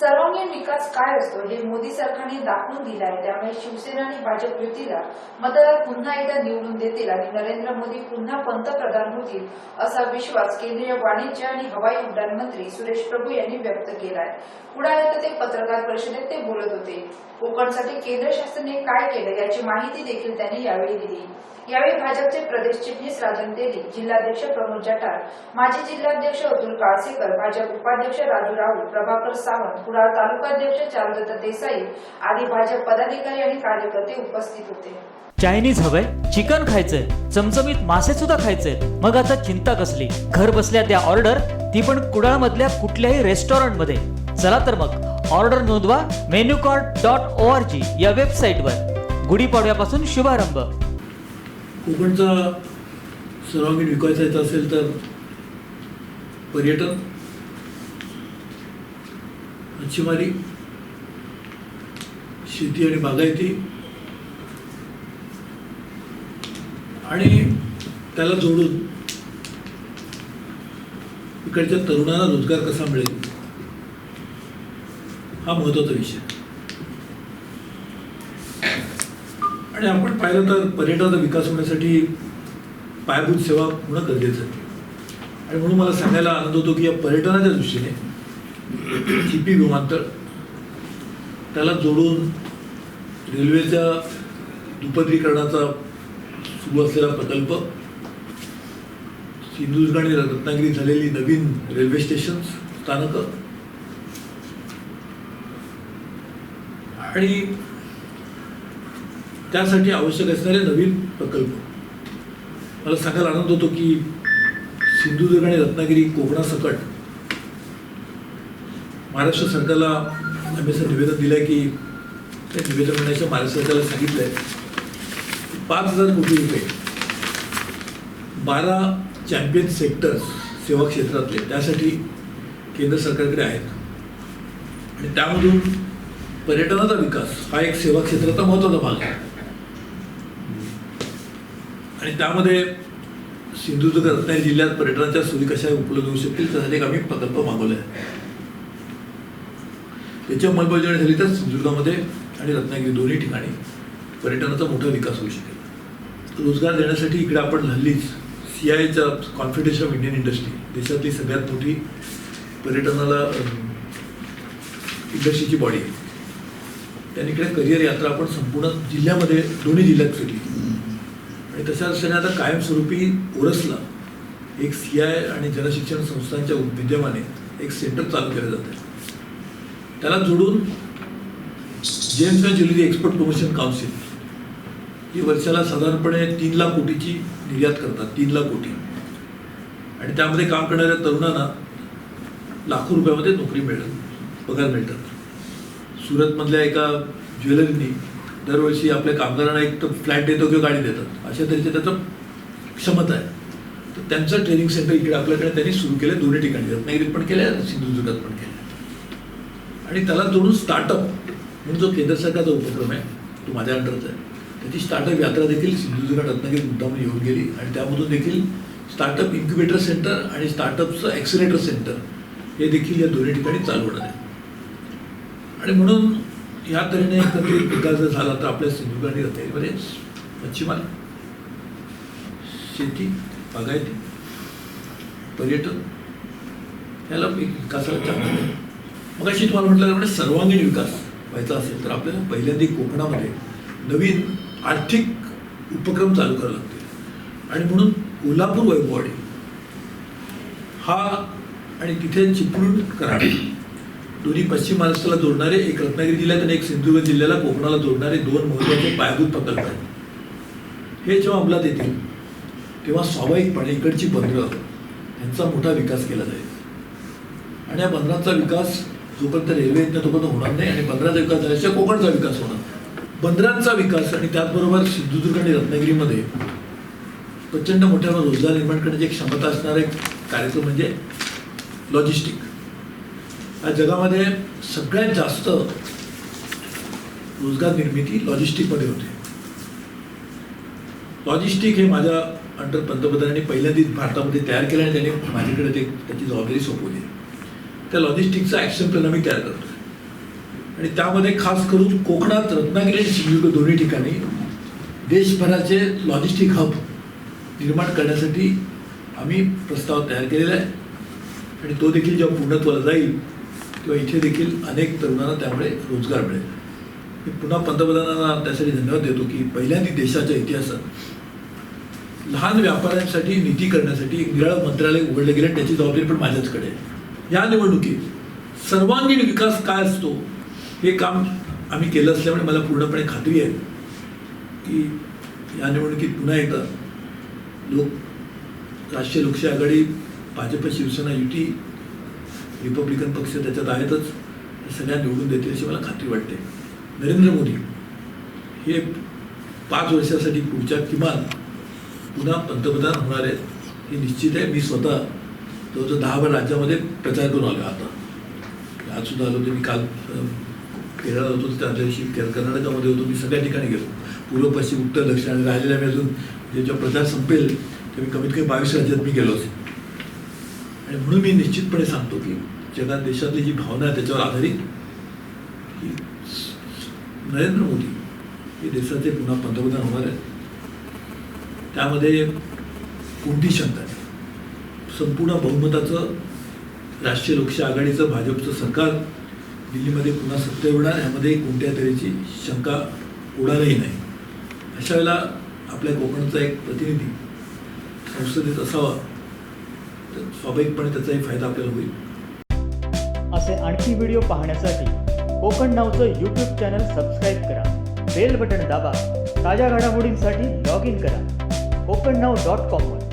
सर्वांगीण विकास काय असतो हे मोदी सरकारने दाखवून दिलं आहे. त्यामुळे शिवसेना आणि भाजप युतीला मतदार पुन्हा एकदा निवडून देतील आणि नरेंद्र मोदी पुन्हा पंतप्रधान होतील असा विश्वास केंद्रीय वाणिज्य आणि हवाई उड्डाण मंत्री सुरेश प्रभू यांनी व्यक्त केला आहे पुण्यात ते पत्रकार परिषदेत ते बोलत होते. कोकणसाठी केंद्र शासनाने काय केलं याची माहिती देखील त्यांनी यावेळी दिली. यावेळी भाजपचे प्रदेश चिटणीस राजन तेली जिल्हाध्यक्ष प्रमोद जठार माजी जिल्हाध्यक्ष अतुल काळसेकर भाजप उपाध्यक्ष राजू राऊत प्रभाकर सावंत कुडाळ तालुकाध्यक्ष चारुदत्त देसाई आदी भाजप पदाधिकारी आणि कार्यकर्ते उपस्थित होते. चायनीज हवंय चिकन खायचंय चमचमीत मासे सुद्धा खायचे मग आता चिंता कसली? घर बसल्या त्या ऑर्डर ती पण कुडाळ मधल्या कुठल्याही रेस्टॉरंटमध्ये चला तर मग ऑर्डर नोंदवा menu card dot O R G या वेबसाईटवर. गुढीपाडव्यापासून शुभारंभ. कोकणचा सर्वांगीण विकासायचा असेल तर पर्यटन मच्छीमारी शेती आणि बागायती. आणि त्याला जोडून इकडच्या तरुणांना रोजगार कसा मिळेल? हा महत्त्वाचा विषय. आणि आपण पाहिलं तर पर्यटनाचा विकास होण्यासाठी पायाभूत सेवा होणं गरजेचं आहे. आणि म्हणून मला सांगायला आनंद होतो की या पर्यटनाच्या दृष्टीने चिपी विमानतळ. त्याला जोडून रेल्वेच्या दुपदरीकरणाचा सुरू असलेला प्रकल्प सिंधुदुर्ग आणि रत्नागिरीत झालेली नवीन रेल्वे स्टेशन स्थानकं आणि त्यासाठी आवश्यक असणारे नवीन प्रकल्प. मला सांगायला आनंद होतो की सिंधुदुर्ग आणि रत्नागिरी कोकणासकट महाराष्ट्र सरकारला आम्ही असं निवेदन दिलं आहे की ते निवेदन महाराष्ट्र सरकारला सांगितलं आहे पाच हजार कोटी रुपये बारा चॅम्पियन सेक्टर्स सेवा क्षेत्रातले त्यासाठी केंद्र सरकारकडे आहेत. आणि त्यामधून पर्यटनाचा विकास हा एक सेवा क्षेत्राचा महत्त्वाचा भाग आहे. आणि त्यामध्ये सिंधुदुर्ग रत्नागिरी जिल्ह्यात पर्यटनाच्या सोयी कशा उपलब्ध होऊ शकतील त्यासाठी एक आम्ही प्रकल्प मागवला आहे याची अंमलबजावणी झाली तर सिंधुदुर्गामध्ये आणि रत्नागिरी दोन्ही ठिकाणी पर्यटनाचा मोठा विकास होऊ शकेल. रोजगार देण्यासाठी इकडे आपण हल्लीच सी आयचा कॉन्फिडेशन ऑफ इंडियन इंडस्ट्री देशातली सगळ्यात मोठी पर्यटनाला इंडस्ट्रीची बॉडी आहे त्यांनी इकडे करिअर यात्रा आपण संपूर्ण जिल्ह्यामध्ये दोन्ही जिल्ह्यात फिरली. आणि तशा दृष्टीने आता कायमस्वरूपी ओरसला एक सी आय आणि जनशिक्षण संस्थांच्या विद्यमाने एक सेंटर चालू केलं जातं त्याला जोडून gems and jewellery export promotion council ही वर्षाला साधारणपणे तीन लाख कोटीची निर्यात करतात तीन लाख कोटी. आणि त्यामध्ये काम करणाऱ्या तरुणांना लाखो रुपयामध्ये नोकरी मिळत पगार मिळतात. सुरतमधल्या एका ज्वेलरीनी दरवर्षी आपल्या कामगारांना एक तर फ्लॅट देतो किंवा गाडी देतात अशा तऱ्हेचे त्याचं क्षमता आहे. तर त्यांचं ट्रेनिंग सेंटर इकडे आपल्याकडे त्यांनी सुरू केलं दोन्ही ठिकाणी. रत्नागिरीत पण केलं सिंधुदुर्गात पण केलं आणि त्याला जोडून स्टार्टअप म्हणून जो केंद्र सरकारचा उपक्रम आहे तो माझ्या अंडरचा आहे. त्याची स्टार्टअप यात्रा देखील सिंधुदुर्ग रत्नागिरी मुद्दामून येऊन गेली आणि त्यामधून देखील स्टार्टअप इन्क्युबेटर सेंटर आणि स्टार्टअपचं ॲक्सिलेटर सेंटर हे देखील या दोन्ही ठिकाणी चालू होणार आहे. आणि म्हणून या तऱ्हेने एकत्रित विकास जर झाला तर आपल्या सिंधुदुर्ग आणि रत्नागिरीमध्ये मच्छीमार शेती बागायती पर्यटन याला एक विकासाला चालना आहे मग अशी तुम्हाला म्हटल्याप्रमाणे सर्वांगीण विकास व्हायचा असेल तर आपल्याला पहिल्यांदा कोकणामध्ये नवीन आर्थिक उपक्रम चालू करावे लागतील. आणि म्हणून कोल्हापूर वैभववाडी हा आणि तिथे चिपळूण कराड दोन्ही पश्चिम महाराष्ट्राला जोडणारे एक रत्नागिरी जिल्ह्यात आणि एक सिंधुदुर्ग जिल्ह्याला कोकणाला जोडणारे दोन महत्त्वाचे पायाभूत प्रकल्प आहेत. हे जेव्हा अंमलात येतील तेव्हा स्वाभाविकपणे इकडची बंदरं यांचा मोठा विकास केला जाईल. आणि या बंदरांचा विकास जोपर्यंत रेल्वे येत नाही तोपर्यंत होणार नाही आणि बंदराचा विकास झाल्याशिवाय कोकणचा विकास होणार. बंदरांचा विकास आणि त्याचबरोबर सिंधुदुर्ग आणि रत्नागिरीमध्ये प्रचंड मोठ्या रोजगार निर्माण करण्याची एक क्षमता असणारा एक कार्यक्रम म्हणजे लॉजिस्टिक या जगामध्ये सगळ्यात जास्त रोजगार निर्मिती लॉजिस्टिकमध्ये होते. लॉजिस्टिक हे माझ्या अंडर पंतप्रधानांनी पहिल्यांदाच भारतामध्ये तयार केलं आणि त्यांनी माझ्याकडे ते त्याची जबाबदारी सोपवली. त्या लॉजिस्टिकचा ॲक्शन प्लॅन आम्ही तयार करतो आणि त्यामध्ये खास करून कोकणात रत्नागिरी आणि सिंधुदुर्ग दोन्ही ठिकाणी देशभराचे लॉजिस्टिक हब निर्माण करण्यासाठी आम्ही प्रस्ताव तयार केलेला आहे. आणि तो देखील जेव्हा पूर्णत्वाला जाईल तेव्हा इथे देखील अनेक तरुणांना त्यामुळे रोजगार मिळेल. मी पुन्हा पंतप्रधानांना त्यासाठी धन्यवाद देतो की पहिल्यांदा देशाच्या इतिहासात लहान व्यापाऱ्यांसाठी नीती करण्यासाठी एक मंत्रालय उघडलं गेलं आणि त्याची जबाबदारी पण माझ्याचकडे आहे. या निवडणुकीत सर्वांगीण विकास काय असतो हे काम आम्ही केलं असल्यामुळे मला पूर्णपणे खात्री आहे की या निवडणुकीत पुन्हा एकदा लोक राष्ट्रीय लोकशाही आघाडी भाजप शिवसेना युती रिपब्लिकन पक्ष त्याच्यात आहेतच सगळ्या निवडून देतील अशी मला खात्री वाटते. नरेंद्र मोदी हे पाच वर्षासाठी पुढच्या किमान पुन्हा पंतप्रधान होणार आहेत हे निश्चित आहे. मी स्वतः जवळजवळ दहा दहाव्या राज्यामध्ये प्रचार करून आलो आता. आज सुद्धा आलो होतो मी काल अं, होतो तर दिवशी कर्नाटकामध्ये होतो मी सगळ्या ठिकाणी गेलो. पूर्व पश्चिम उत्तर दक्षिण आणि राहिलेल्या मी अजून ज्याच्या प्रचार संपेल तेव्हा मी कमीत कमी बावीस राज्यात मी गेलो असेल आणि म्हणून मी निश्चितपणे सांगतो की जगात देशातली जी भावना आहे त्याच्यावर आधारित की नरेंद्र मोदी हे देशाचे पुन्हा पंतप्रधान होणार आहेत. त्यामध्ये कोणती शंका नाही. संपूर्ण बहुमताचं राष्ट्रीय लोकशाही आघाडीचं भाजपचं सरकार दिल्लीमध्ये पुन्हा सत्य येणार यामध्ये कोणत्या तऱ्हेची शंका उडालही नाही. अशा वेळेला आपल्या कोकणचा एक प्रतिनिधी संसदेत असावा तर स्वाभाविकपणे त्याचाही फायदा आपल्याला होईल. असे आणखी व्हिडिओ पाहण्यासाठी कोकण नावचं यूट्यूब चॅनल सबस्क्राईब करा. बेल बटन दाबा. ताज्या घडामोडींसाठी लॉग इन करा. कोकण नाव डॉट कॉमवर